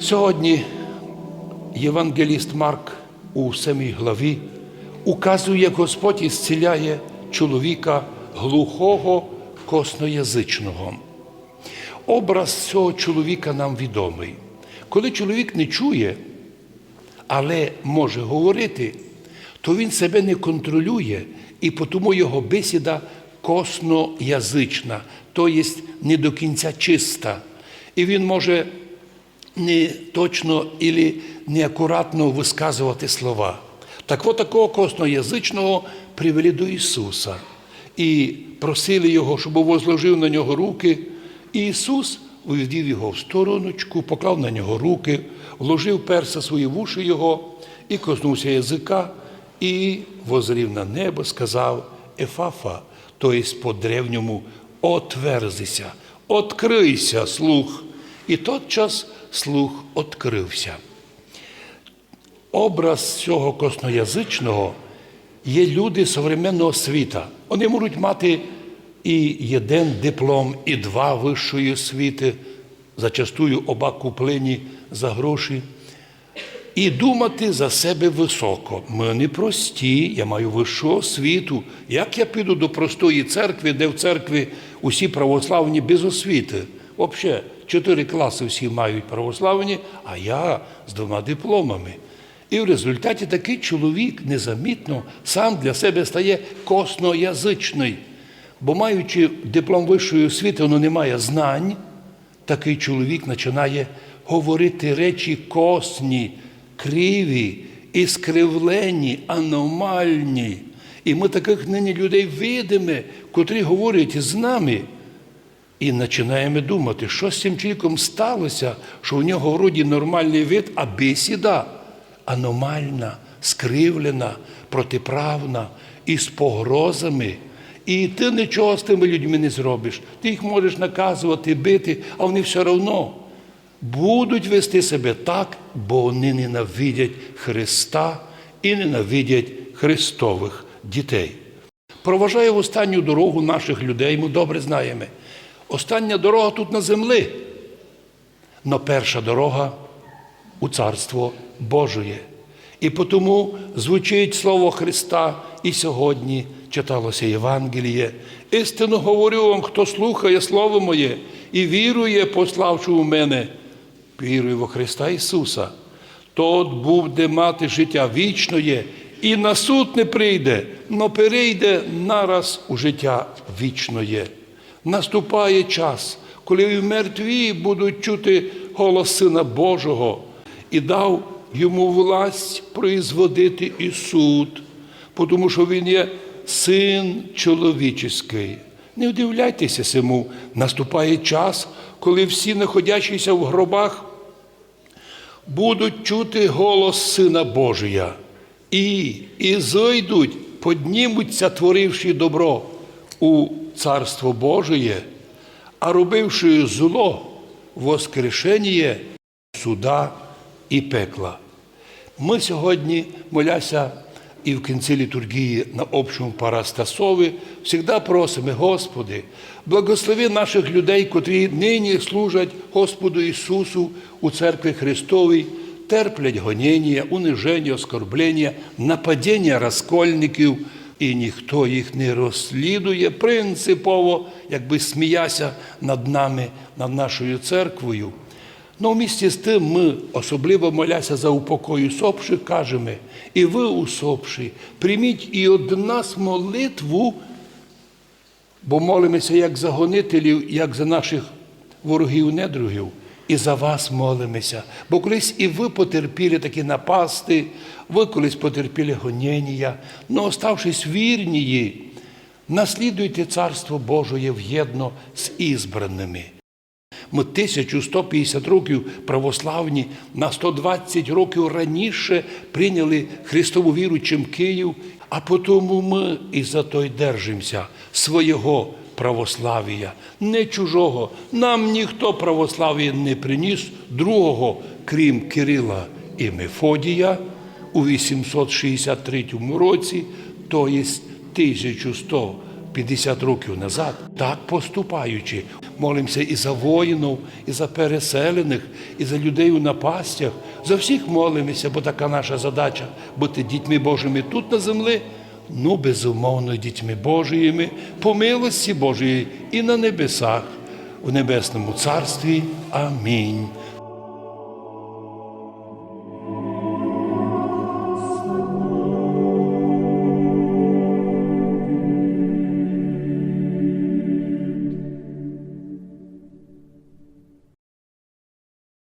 Сьогодні євангеліст Марк у самій главі указує, як Господь ісціляє чоловіка глухого косноязичного. Образ цього чоловіка нам відомий. Коли чоловік не чує, але може говорити, то він себе не контролює, і тому його бесіда косноязична, тобто не до кінця чиста. І він може не точно і неакуратно висказувати слова. Так от такого косноязичного привели до Ісуса і просили Його, щоб возложив на нього руки. І Ісус увів його в стороночку, поклав на нього руки, вложив перса свої вуші Його і коснувся язика, і возрів на небо, сказав Ефафа, тобто по-древньому отверзися, открийся слух. І тотчас слух открився. Образ цього косноязичного є люди современного світа. Вони можуть мати і один диплом, і два вищої освіти, зачастую оба куплені за гроші, і думати за себе високо. Ми не прості, я маю вищу освіту. Як я піду до простої церкви, де в церкві усі православні без освіти? Взагалі, чотири класи всі мають православні, а я з двома дипломами. І в результаті такий чоловік незамітно сам для себе стає косноязичний. Бо маючи диплом вищої освіти, воно не має знань, такий чоловік починає говорити речі косні, криві, іскривлені, аномальні. І ми таких нині людей видимо, котрі говорять з нами. І починаємо думати, що з цим чоловіком сталося, що у нього вроді нормальний вид, а бесіда аномальна, скривлена, протиправна і з погрозами. І ти нічого з тими людьми не зробиш. Ти їх можеш наказувати, бити, а вони все одно будуть вести себе так, бо вони ненавидять Христа і ненавидять Христових дітей. Проважає в останню дорогу наших людей, ми добре знаємо. Остання дорога тут на землі, но перша дорога у Царство Божоє. І тому звучить Слово Христа і сьогодні читалося Євангеліє. Істину говорю вам, хто слухає Слово Моє і вірує, пославши у мене, вірує во Христа Ісуса, тот буде мати життя вічне і на суд не прийде, но перейде нараз у життя вічне. Наступає час, коли мертві будуть чути голос Сина Божого і дав йому власть производити і суд, тому що він є син чоловічий. Не удивляйтеся цьому, наступає час, коли всі, знаходячися в гробах, будуть чути голос Сина Божия. І, і зайдуть, поднімуться, творивши добро у Царство Божие, а робивши зло, воскрешення суда і пекла. Ми сьогодні, моляся і в кінці літургії на общому парастасові, завжди просимо, Господи, благослови наших людей, котрі нині служать Господу Ісусу у церкві Христовій, терплять гоніння, униження, оскорблення, нападіння розкольників, і ніхто їх не розслідує принципово, якби сміяся над нами, над нашою церквою. Ну, в місті з тим ми особливо моляся за упокою усопших, кажемо, і ви, усопші, прийміть і од нас молитву, бо молимося як за гонителів, як за наших ворогів, недругів, і за вас молимося. Бо колись і ви потерпіли такі напасти, ви колись потерпіли гонення, но оставшись вірні, наслідуйте Царство Божоє в'єдно з ізбраними. Ми 1150 років православні на 120 років раніше прийняли Христову віру, чим Київ, а тому ми і за то й держимося свого православія, не чужого. Нам ніхто православ'я не приніс другого, крім Кирила і Мефодія у 863 році, то є 1150 років назад, так поступаючи. молимося і за воїнів, і за переселених, і за людей у напастях. За всіх молимося, бо така наша задача бути дітьми Божими тут на землі, ну, безумовно, дітьми Божіми, по милості Божої і на небесах, у небесному царстві. Амінь.